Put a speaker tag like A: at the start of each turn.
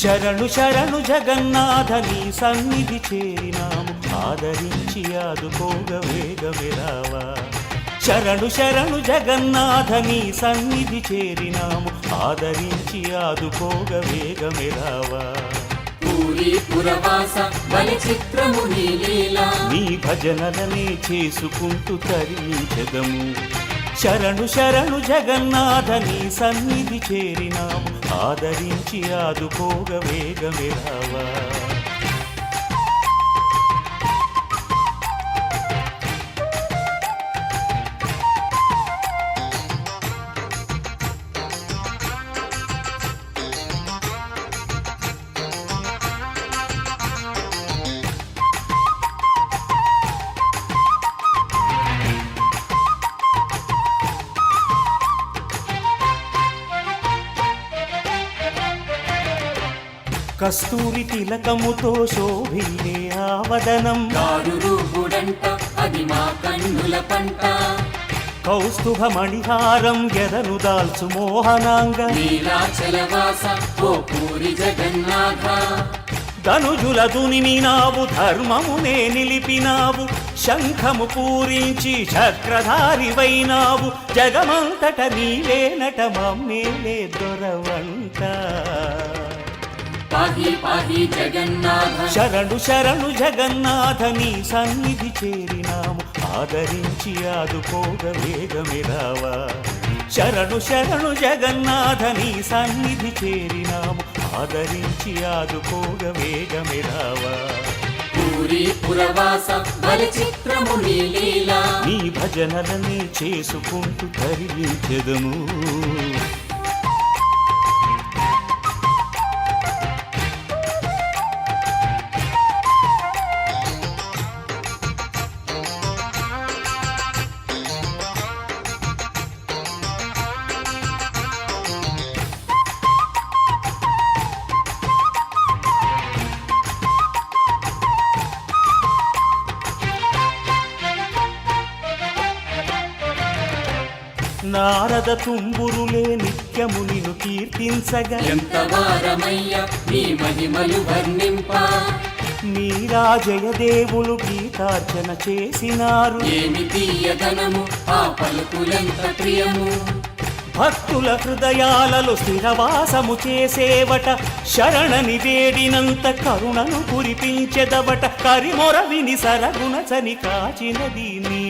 A: శరణు శరణు జగన్నాథ నీ సన్నిధి చేరినాము. ఆదరించి ఆదుకోగ వేగమిరావా శరణు శరణు జగన్నాథ నీ సన్నిధి చేరినాము. ఆదరించి ఆదుకోగ వేగమిరావా
B: నీ
A: భజనలనే చేసుకుంటూ తరించదము. శరణు శరణు జగన్నాథ నీ సన్నిధి చేరినాం ఆదరించి ఆదుకోగ వేగమిరావా కస్తూరి తిలకముతో శోభిల్లే ఆవదనం.
B: కారు రూపుడంట అది మా కన్నుల పంట.
A: కౌస్తుభ మణిహారం ఎదను దాల్చు మోహనాంగ.
B: నీలాచలవాస ఓ పూరి జగన్నాథ.
A: ధనుజుల దునిమినావు ధర్మమునే నిలిపినావు. శంఖము పూరించి చక్రధారివైనావు. జగమంతట నీవేనట మమ్మేలే దొరవంట.
B: పాహి పాహి జగన్నాథ.
A: శరణు శరణు జగన్నాథ నీ సన్నిధి చేరినాము. ఆదరించి ఆదుకోగ వేగమిరావా శరణు శరణు జగన్నాథ నీ సన్నిధి చేరినాము. ఆదరించి ఆదుకోగ వేగమిరావా నీ భజనలనే చేసుకుంటూ తరించెదము నారద తుంబురులే నిత్యము నిన్ను కీర్తించగా.
B: ఎంత వారమయ్య నీ మహిమలు వర్ణింప.
A: నీరాజయ దేవులు గీతార్చన చేసినారు.
B: ఏమి తీయదనము ఆ పలుకులెంత ప్రియము.
A: భక్తుల హృదయాలలో స్థిరవాసము చేసేవట శరణని వేడినంత కరుణను కురిపించెదవట కరిమొర విని సరగుణ చని కాచినది నీ